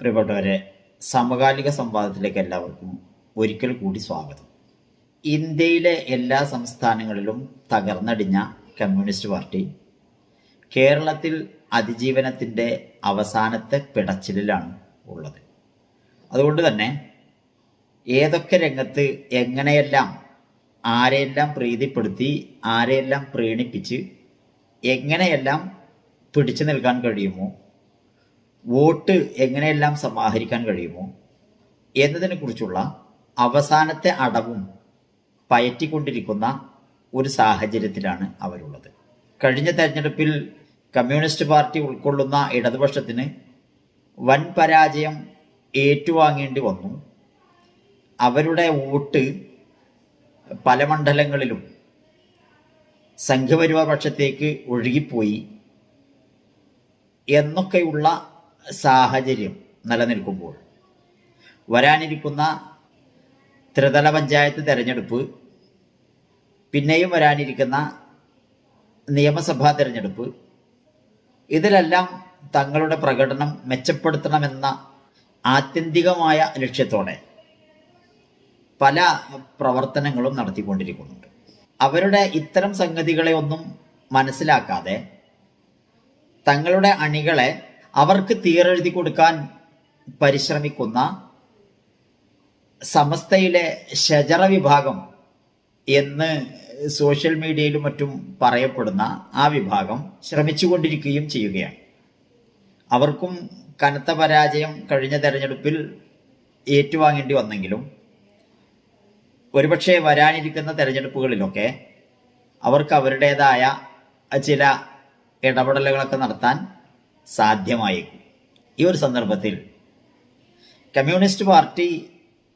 പ്രിയപ്പെട്ടവരെ സമകാലിക സംവാദത്തിലേക്ക് എല്ലാവർക്കും ഒരിക്കൽ കൂടി സ്വാഗതം. ഇന്ത്യയിലെ എല്ലാ സംസ്ഥാനങ്ങളിലും തകർന്നടിഞ്ഞ കമ്മ്യൂണിസ്റ്റ് പാർട്ടി കേരളത്തിൽ അതിജീവനത്തിന്റെ അവസാനത്തെ പിടച്ചിലാണ് ഉള്ളത്. അതുകൊണ്ട് തന്നെ ഏതൊക്കെ രംഗത്ത് എങ്ങനെയെല്ലാം ആരെയെല്ലാം പ്രീതിപ്പെടുത്തി ആരെയെല്ലാം പ്രീണിപ്പിച്ച് എങ്ങനെയെല്ലാം പിടിച്ചു നിൽക്കാൻ കഴിയുമോ വോട്ട് എങ്ങനെയെല്ലാം സമാഹരിക്കാൻ കഴിയുമോ എന്നതിനെ കുറിച്ചുള്ള അവസാനത്തെ അടവും പയറ്റിക്കൊണ്ടിരിക്കുന്ന ഒരു സാഹചര്യത്തിലാണ് അവരുള്ളത്. കഴിഞ്ഞ തെരഞ്ഞെടുപ്പിൽ കമ്മ്യൂണിസ്റ്റ് പാർട്ടി ഉൾക്കൊള്ളുന്ന ഇടതുപക്ഷത്തിന് വൻ പരാജയം ഏറ്റുവാങ്ങേണ്ടി വന്നു. അവരുടെ വോട്ട് പല മണ്ഡലങ്ങളിലും സംഘപരിവാർ പക്ഷത്തേക്ക് ഒഴുകിപ്പോയി എന്നൊക്കെയുള്ള സാഹചര്യം നിലനിൽക്കുമ്പോൾ വരാനിരിക്കുന്ന ത്രിതല പഞ്ചായത്ത് തെരഞ്ഞെടുപ്പ് പിന്നെയും വരാനിരിക്കുന്ന നിയമസഭാ തെരഞ്ഞെടുപ്പ് ഇതിലെല്ലാം തങ്ങളുടെ പ്രകടനം മെച്ചപ്പെടുത്തണമെന്ന ആത്യന്തികമായ ലക്ഷ്യത്തോടെ പല പ്രവർത്തനങ്ങളും നടത്തിക്കൊണ്ടിരിക്കുന്നുണ്ട്. അവരുടെ ഇത്തരം സംഗതികളെ ഒന്നും മനസ്സിലാക്കാതെ തങ്ങളുടെ അണികളെ അവർക്ക് തീരെഴുതി കൊടുക്കാൻ പരിശ്രമിക്കുന്ന സമസ്തയിലെ ഷജറ വിഭാഗം എന്ന് സോഷ്യൽ മീഡിയയിലും മറ്റും പറയപ്പെടുന്ന ആ വിഭാഗം ശ്രമിച്ചുകൊണ്ടിരിക്കുകയും ചെയ്യുകയാണ്. അവർക്കും കനത്ത പരാജയം കഴിഞ്ഞ തെരഞ്ഞെടുപ്പിൽ ഏറ്റുവാങ്ങേണ്ടി വന്നെങ്കിലും ഒരുപക്ഷെ വരാനിരിക്കുന്ന തെരഞ്ഞെടുപ്പുകളിലൊക്കെ അവർക്ക് അവരുടേതായ ചില ഇടപെടലുകളൊക്കെ നടത്താൻ സാധ്യമായേക്കും. ഈ ഒരു സന്ദർഭത്തിൽ കമ്മ്യൂണിസ്റ്റ് പാർട്ടി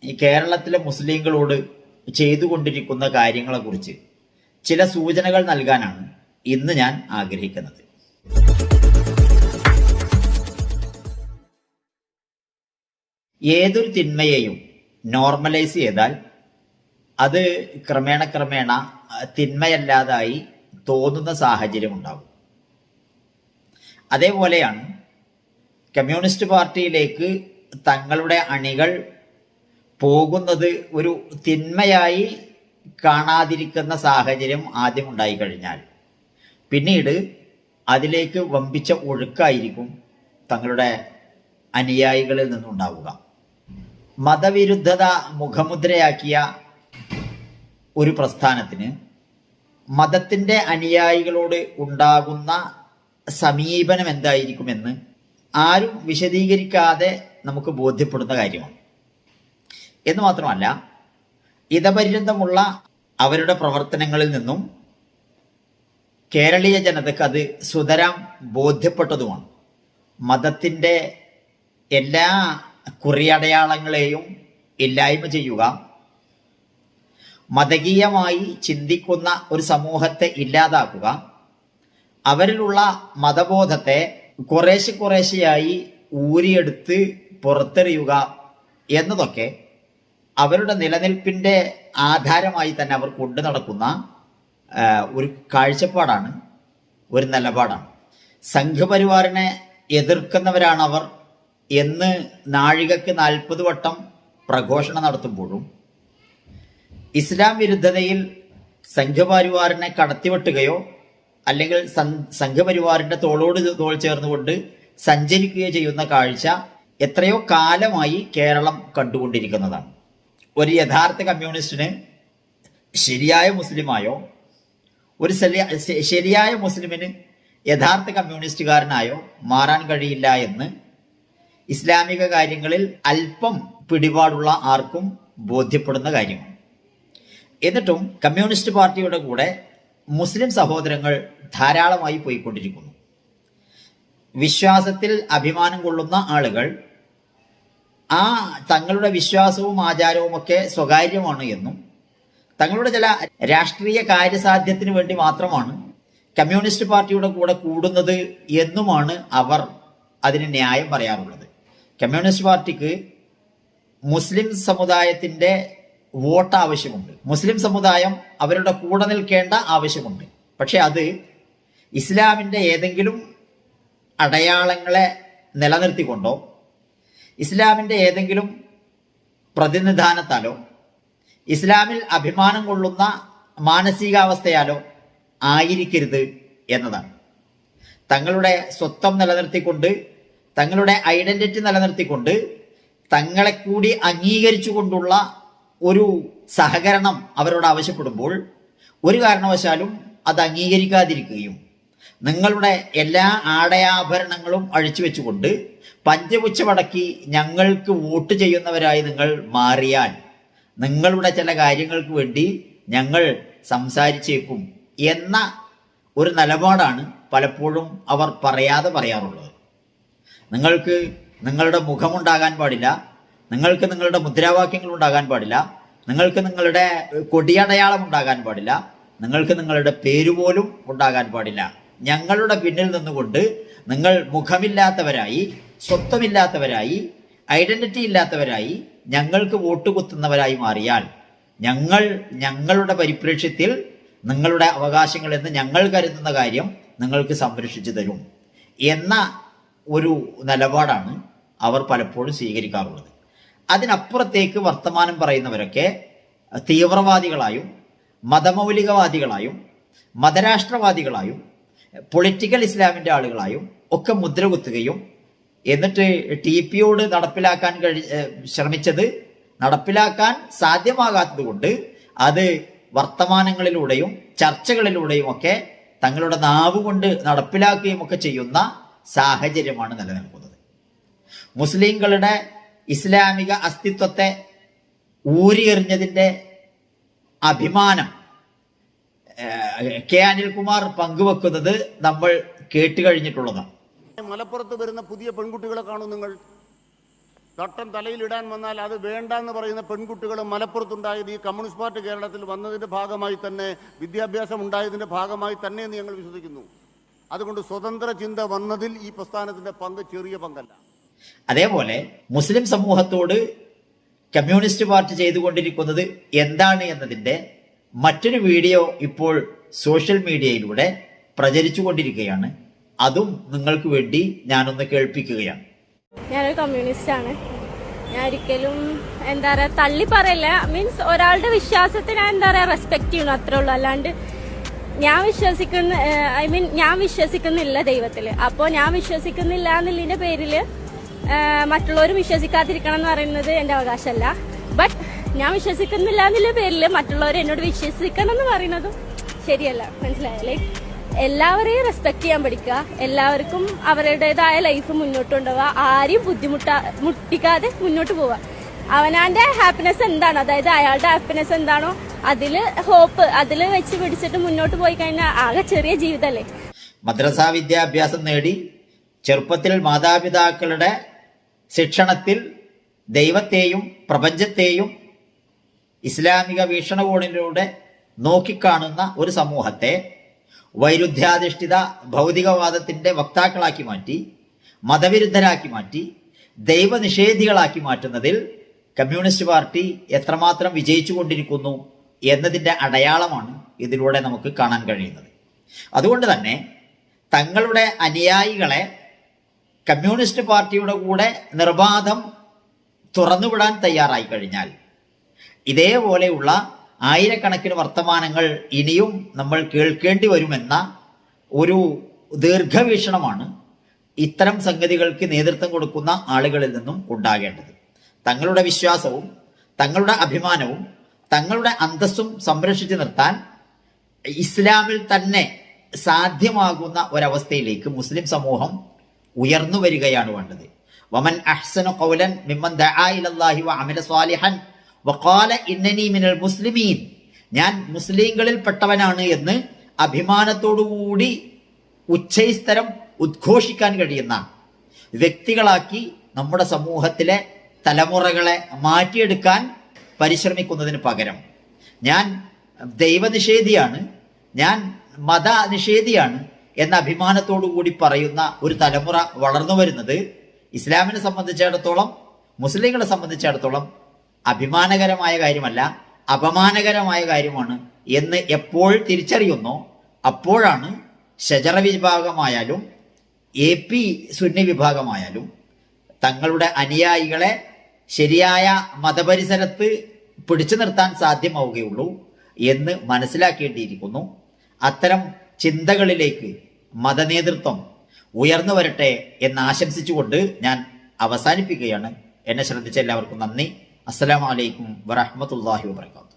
ഈ കേരളത്തിലെ മുസ്ലിങ്ങളോട് ചെയ്തുകൊണ്ടിരിക്കുന്ന കാര്യങ്ങളെക്കുറിച്ച് ചില സൂചനകൾ നൽകാനാണ് ഇന്ന് ഞാൻ ആഗ്രഹിക്കുന്നത്. ഏതൊരു തിന്മയെയും നോർമലൈസ് ചെയ്താൽ അത് ക്രമേണ ക്രമേണ തിന്മയല്ലാതായി തോന്നുന്ന സാഹചര്യം ഉണ്ടാകും അതേപോലെയാണ് കമ്മ്യൂണിസ്റ്റ് പാർട്ടിയിലേക്ക് തങ്ങളുടെ അണികൾ പോകുന്നത് ഒരു തിന്മയായി കാണാതിരിക്കുന്ന സാഹചര്യം ആദ്യം ഉണ്ടായി കഴിഞ്ഞാൽ. പിന്നീട് അതിലേക്ക് വമ്പിച്ച ഒഴുക്കായിരിക്കും തങ്ങളുടെ അനുയായികളിൽ നിന്നുണ്ടാവുക. മതവിരുദ്ധത മുഖമുദ്രയാക്കിയ ഒരു പ്രസ്ഥാനത്തിന് മതത്തിന്റെ അനുയായികളോട് ഉണ്ടാകുന്ന സമീപനം എന്തായിരിക്കുമെന്ന് ആരും വിശദീകരിക്കാതെ നമുക്ക് ബോധ്യപ്പെടുന്ന കാര്യമാണ്. എന്ന് മാത്രമല്ല ഇതപര്യന്തമുള്ള അവരുടെ പ്രവർത്തനങ്ങളിൽ നിന്നും കേരളീയ ജനതയ്ക്ക് അത് സുതരാം ബോധ്യപ്പെട്ടതുമാണ്. മതത്തിന്റെ എല്ലാ കുറിയടയാളങ്ങളെയും ഇല്ലായ്മ ചെയ്യുക മതകീയമായി ചിന്തിക്കുന്ന ഒരു സമൂഹത്തെ ഇല്ലാതാക്കുക അവരിലുള്ള മതബോധത്തെ കുറേശ്ശെ കുറേശ്ശെയായി ഊരിയെടുത്ത് പുറത്തെറിയുക എന്നതൊക്കെ അവരുടെ നിലനിൽപ്പിന്റെ ആധാരമായി തന്നെ അവർ കൊണ്ടു നടക്കുന്ന ഒരു കാഴ്ചപ്പാടാണ് ഒരു നിലപാടാണ്. സംഘപരിവാറിനെ എതിർക്കുന്നവരാണ് അവർ എന്ന് നാഴികക്ക് നാൽപ്പത് വട്ടം പ്രഘോഷണം നടത്തുമ്പോഴും ഇസ്ലാം വിരുദ്ധതയിൽ സംഘപരിവാറിനെ കടത്തിവെട്ടുകയോ അല്ലെങ്കിൽ സംഘപരിവാറിന്റെ തോളോട് തോൾ ചേർന്നുകൊണ്ട് സഞ്ചരിക്കുകയോ ചെയ്യുന്ന കാഴ്ച എത്രയോ കാലമായി കേരളം കണ്ടുകൊണ്ടിരിക്കുന്നതാണ്. ഒരു യഥാർത്ഥ കമ്മ്യൂണിസ്റ്റിന് ശരിയായ മുസ്ലിമായോ ഒരു ശരിയായ മുസ്ലിമിന് യഥാർത്ഥ കമ്മ്യൂണിസ്റ്റുകാരനായോ മാറാൻ കഴിയില്ല എന്ന് ഇസ്ലാമിക കാര്യങ്ങളിൽ അല്പം പിടിപാടുള്ള ആർക്കും ബോധ്യപ്പെടുന്ന കാര്യമാണ്. എന്നിട്ടും കമ്മ്യൂണിസ്റ്റ് പാർട്ടിയുടെ കൂടെ മുസ്ലിം സഹോദരങ്ങൾ ധാരാളമായി പോയിക്കൊണ്ടിരിക്കുന്നു. വിശ്വാസത്തിൽ അഭിമാനം കൊള്ളുന്ന ആളുകൾ ആ തങ്ങളുടെ വിശ്വാസവും ആചാരവും ഒക്കെ സ്വകാര്യമാണ് എന്നും തങ്ങളുടെ ചില രാഷ്ട്രീയ കാര്യസാധ്യത്തിന് വേണ്ടി മാത്രമാണ് കമ്മ്യൂണിസ്റ്റ് പാർട്ടിയുടെ കൂടെ കൂടുന്നത് എന്നുമാണ് അവർ അതിന് ന്യായം പറയാറുള്ളത്. കമ്മ്യൂണിസ്റ്റ് പാർട്ടിക്ക് മുസ്ലിം സമുദായത്തിന്റെ വോട്ട് ആവശ്യമുണ്ട്. മുസ്ലിം സമുദായം അവരുടെ കൂടെ നിൽക്കേണ്ട ആവശ്യമുണ്ട്. പക്ഷെ അത് ഇസ്ലാമിന്റെ ഏതെങ്കിലും അടയാളങ്ങളെ നിലനിർത്തിക്കൊണ്ടോ? ഇസ്ലാമിന്റെ ഏതെങ്കിലും പ്രതിനിധാനത്താലോ? ഇസ്ലാമിൽ അഭിമാനം കൊള്ളുന്ന മാനസികാവസ്ഥയാലോ ആയിരിക്കരുത് എന്നതാണ്. തങ്ങളുടെ സ്വത്വം നിലനിർത്തിക്കൊണ്ട് തങ്ങളുടെ ഐഡന്റിറ്റി നിലനിർത്തിക്കൊണ്ട് തങ്ങളെ കൂടി അംഗീകരിച്ചുകൊണ്ടുള്ള ഒരു സഹകരണം അവരോട് ആവശ്യപ്പെടുമ്പോൾ ഒരു കാരണവശാലും അത് അംഗീകരിക്കാതിരിക്കുകയും നിങ്ങളുടെ എല്ലാ ആടയാഭരണങ്ങളും അഴിച്ചു വെച്ചുകൊണ്ട് പഞ്ചപുച്ഛമടക്കി ഞങ്ങൾക്ക് വോട്ട് ചെയ്യുന്നവരായി നിങ്ങൾ മാറിയാൽ നിങ്ങളുടെ ചില കാര്യങ്ങൾക്ക് വേണ്ടി ഞങ്ങൾ സംസാരിച്ചേക്കും എന്ന ഒരു നിലപാടാണ് പലപ്പോഴും അവർ പറയാതെ പറയാറുള്ളത്. നിങ്ങൾക്ക് നിങ്ങളുടെ മുഖമുണ്ടാകാൻ പാടില്ല. നിങ്ങൾക്ക് നിങ്ങളുടെ മുദ്രാവാക്യങ്ങൾ ഉണ്ടാകാൻ പാടില്ല. നിങ്ങൾക്ക് നിങ്ങളുടെ കൊടിയടയാളം ഉണ്ടാകാൻ പാടില്ല. നിങ്ങൾക്ക് നിങ്ങളുടെ പേരുപോലും ഉണ്ടാകാൻ പാടില്ല. ഞങ്ങളുടെ പിന്നിൽ നിന്നുകൊണ്ട് നിങ്ങൾ മുഖമില്ലാത്തവരായി സ്വത്വമില്ലാത്തവരായി ഐഡന്റിറ്റി ഇല്ലാത്തവരായി ഞങ്ങൾക്ക് വോട്ട് കുത്തുന്നവരായി മാറിയാൽ ഞങ്ങൾ ഞങ്ങളുടെ പരിപ്രേക്ഷ്യത്തിൽ നിങ്ങളുടെ അവകാശങ്ങൾ എന്ന് ഞങ്ങൾ കരുതുന്ന കാര്യം നിങ്ങൾക്ക് സംരക്ഷിച്ചു തരും. എന്ന ഒരു നിലപാടാണ് അവർ പലപ്പോഴും സ്വീകരിക്കാറുള്ളത്. അതിനപ്പുറത്തേക്ക് വർത്തമാനം പറയുന്നവരൊക്കെ തീവ്രവാദികളായും മതമൗലികവാദികളായും മതരാഷ്ട്രവാദികളായും പൊളിറ്റിക്കൽ ഇസ്ലാമിന്റെ ആളുകളായും ഒക്കെ മുദ്ര കുത്തുകയും എന്നിട്ട് ടി പിയോട് നടപ്പിലാക്കാൻ കഴി ശ്രമിച്ചത് നടപ്പിലാക്കാൻ സാധ്യമാകാത്തതുകൊണ്ട് അത് വർത്തമാനങ്ങളിലൂടെയും ചർച്ചകളിലൂടെയും ഒക്കെ തങ്ങളുടെ നാവ് കൊണ്ട് നടപ്പിലാക്കുകയും ഒക്കെ ചെയ്യുന്ന സാഹചര്യമാണ് നിലനിൽക്കുന്നത്. മുസ്ലിങ്ങളുടെ ഇസ്ലാമിക അസ്തിത്വത്തെ ഊരിയെറിഞ്ഞതിന്റെ അഭിമാനം. കെ അനിൽകുമാർ പങ്കുവെക്കുന്നത് നമ്മൾ കേട്ട് കഴിഞ്ഞിട്ടുള്ളതാണ്. മലപ്പുറത്ത് വരുന്ന പുതിയ പെൺകുട്ടികളെ കാണും നിങ്ങൾ. തട്ടം തലയിലിടാൻ വന്നാൽ അത് വേണ്ട എന്ന് പറയുന്ന പെൺകുട്ടികൾ മലപ്പുറത്തുണ്ടായത് ഈ കമ്മ്യൂണിസ്റ്റ് പാർട്ടി കേരളത്തിൽ വന്നതിന്റെ ഭാഗമായി തന്നെ വിദ്യാഭ്യാസം ഉണ്ടായതിന്റെ ഭാഗമായി തന്നെ എന്ന് ഞങ്ങൾ വിശ്വസിക്കുന്നു. അതുകൊണ്ട് സ്വതന്ത്ര ചിന്ത വന്നതിൽ ഈ പ്രസ്ഥാനത്തിന്റെ പങ്ക് ചെറിയ പങ്കല്ല. അതേപോലെ മുസ്ലിം സമൂഹത്തോട് കമ്മ്യൂണിസ്റ്റ് പാർട്ടി ചെയ്തുകൊണ്ടിരിക്കുന്നത് എന്താണ് എന്നതിന്റെ മറ്റൊരു വീഡിയോ ഇപ്പോൾ സോഷ്യൽ മീഡിയയിലൂടെ പ്രചരിച്ചു കൊണ്ടിരിക്കുകയാണ് അതും നിങ്ങൾക്ക് വേണ്ടി ഞാനൊന്ന് കേൾപ്പിക്കുകയാണ്. ഞാനൊരു കമ്മ്യൂണിസ്റ്റ് ആണ് ഞാൻ ഒരിക്കലും എന്താ പറയാ തള്ളി പറയില്ല. മീൻസ് ഒരാളുടെ വിശ്വാസത്തെ ഞാൻ എന്താ പറയാ റെസ്പെക്ട് ചെയ്യണം അത്രേ ഉള്ളൂ. അല്ലാണ്ട് ഞാൻ വിശ്വസിക്കുന്ന ഐ മീൻ ഞാൻ വിശ്വസിക്കുന്നില്ല ദൈവത്തിൽ. അപ്പോ ഞാൻ വിശ്വസിക്കുന്നില്ല എന്നുള്ളതിന്റെ പേരിൽ മറ്റുള്ളവർ വിശ്വസിക്കാതിരിക്കണം എന്ന് പറയുന്നത് എന്റെ അവകാശമല്ല. ബട്ട് ഞാൻ വിശ്വസിക്കുന്നില്ല എന്നുള്ള പേരിൽ മറ്റുള്ളവർ എന്നോട് വിശ്വസിക്കണം എന്ന് പറയുന്നതും ശരിയല്ല. മനസ്സിലായോ? ലൈക്ക് എല്ലാവരെയും റെസ്പെക്ട് ചെയ്യാൻ പഠിക്കുക. എല്ലാവർക്കും അവരുടേതായ ലൈഫ് മുന്നോട്ട് കൊണ്ടുപോവുക. ആരെയും ബുദ്ധിമുട്ടാ മുട്ടിക്കാതെ മുന്നോട്ട് പോവുക. അവനാന്റെ ഹാപ്പിനെസ് എന്താണ്? അതായത് അയാളുടെ ഹാപ്പിനെസ് എന്താണോ? അതിൽ ഹോപ്പ് അതിൽ വെച്ച് പിടിച്ചിട്ട് മുന്നോട്ട് പോയി കഴിഞ്ഞാൽ ആകെ ചെറിയ ജീവിതമല്ലേ മദ്രസ വിദ്യാഭ്യാസം നേടി ചെറുപ്പത്തിൽ മാതാപിതാക്കളുടെ ശിക്ഷണത്തിൽ ദൈവത്തെയും പ്രപഞ്ചത്തെയും ഇസ്ലാമിക വീക്ഷണകോണിലൂടെ നോക്കിക്കാണുന്ന ഒരു സമൂഹത്തെ വൈരുദ്ധ്യാധിഷ്ഠിത ഭൗതികവാദത്തിന്റെ വക്താക്കളാക്കി മാറ്റി മതവിരുദ്ധരാക്കി മാറ്റി ദൈവനിഷേധികളാക്കി മാറ്റുന്നതിൽ കമ്മ്യൂണിസ്റ്റ് പാർട്ടി എത്രമാത്രം വിജയിച്ചു കൊണ്ടിരിക്കുന്നു എന്നതിന്റെ അടയാളമാണ് ഇതിലൂടെ നമുക്ക് കാണാൻ കഴിയുന്നത്. അതുകൊണ്ട് തന്നെ തങ്ങളുടെ അനുയായികളെ കമ്മ്യൂണിസ്റ്റ് പാർട്ടിയുടെ കൂടെ നിർബാധം തുറന്നുവിടാൻ തയ്യാറായി കഴിഞ്ഞാൽ ഇതേപോലെയുള്ള ആയിരക്കണക്കിന് വർത്തമാനങ്ങൾ ഇനിയും നമ്മൾ കേൾക്കേണ്ടി വരുമെന്ന ഒരു ദീർഘവീക്ഷണമാണ് ഇത്തരം സംഗതികൾക്ക് നേതൃത്വം കൊടുക്കുന്ന ആളുകളിൽ നിന്നും ഉണ്ടാകേണ്ടത്. തങ്ങളുടെ വിശ്വാസവും തങ്ങളുടെ അഭിമാനവും തങ്ങളുടെ അന്തസ്സും സംരക്ഷിച്ചു നിർത്താൻ ഇസ്ലാമിൽ തന്നെ സാധ്യമാകുന്ന ഒരവസ്ഥയിലേക്ക് മുസ്ലിം സമൂഹം ഉയർന്നു വരികയാണ് വേണ്ടത്. വമൻ അഹ്സനു കൗലൻ മിമ്മൻ ദആ ഇലല്ലാഹി വഅമല സ്വാലിഹൻ. വഖാല ഇന്നനി മിനൽ മുസ്ലിമീൻ. ഞാൻ മുസ്ലിങ്ങളിൽ പെട്ടവനാണ് എന്ന് അഭിമാനത്തോടുകൂടി ഉച്ചൈസ്തരം ഉദ്ഘോഷിക്കാൻ കഴിയുന്ന വ്യക്തികളാക്കി നമ്മുടെ സമൂഹത്തിലെ തലമുറകളെ മാറ്റിയെടുക്കാൻ പരിശ്രമിക്കുന്നതിന് പകരം ഞാൻ ദൈവനിഷേധിയാണ് ഞാൻ മതനിഷേധിയാണ് എന്ന അഭിമാനത്തോടു കൂടി പറയുന്ന ഒരു തലമുറ വളർന്നു വരുന്നത് ഇസ്ലാമിനെ സംബന്ധിച്ചിടത്തോളം മുസ്ലിങ്ങളെ സംബന്ധിച്ചിടത്തോളം അഭിമാനകരമായ കാര്യമല്ല അപമാനകരമായ കാര്യമാണ് എന്ന് എപ്പോൾ തിരിച്ചറിയുന്നോ അപ്പോഴാണ് ഷജറ വിഭാഗമായാലും എ പി സുന്നി വിഭാഗമായാലും തങ്ങളുടെ അനുയായികളെ ശരിയായ മതപരിസരത്ത് പിടിച്ചു നിർത്താൻ സാധ്യമാവുകയുള്ളൂ എന്ന് മനസ്സിലാക്കേണ്ടിയിരിക്കുന്നു. അത്തരം ചിന്തകളിലേക്ക് മതനേതൃത്വം ഉയർന്നു വരട്ടെ എന്ന് ആശംസിച്ചുകൊണ്ട് ഞാൻ അവസാനിപ്പിക്കുകയാണ്. എന്നെ ശ്രദ്ധിച്ച എല്ലാവർക്കും നന്ദി. അസ്സലാമലൈക്കും അലൈക്കും വറഹ്മത്തുള്ളാഹി വബർക്കാത്തു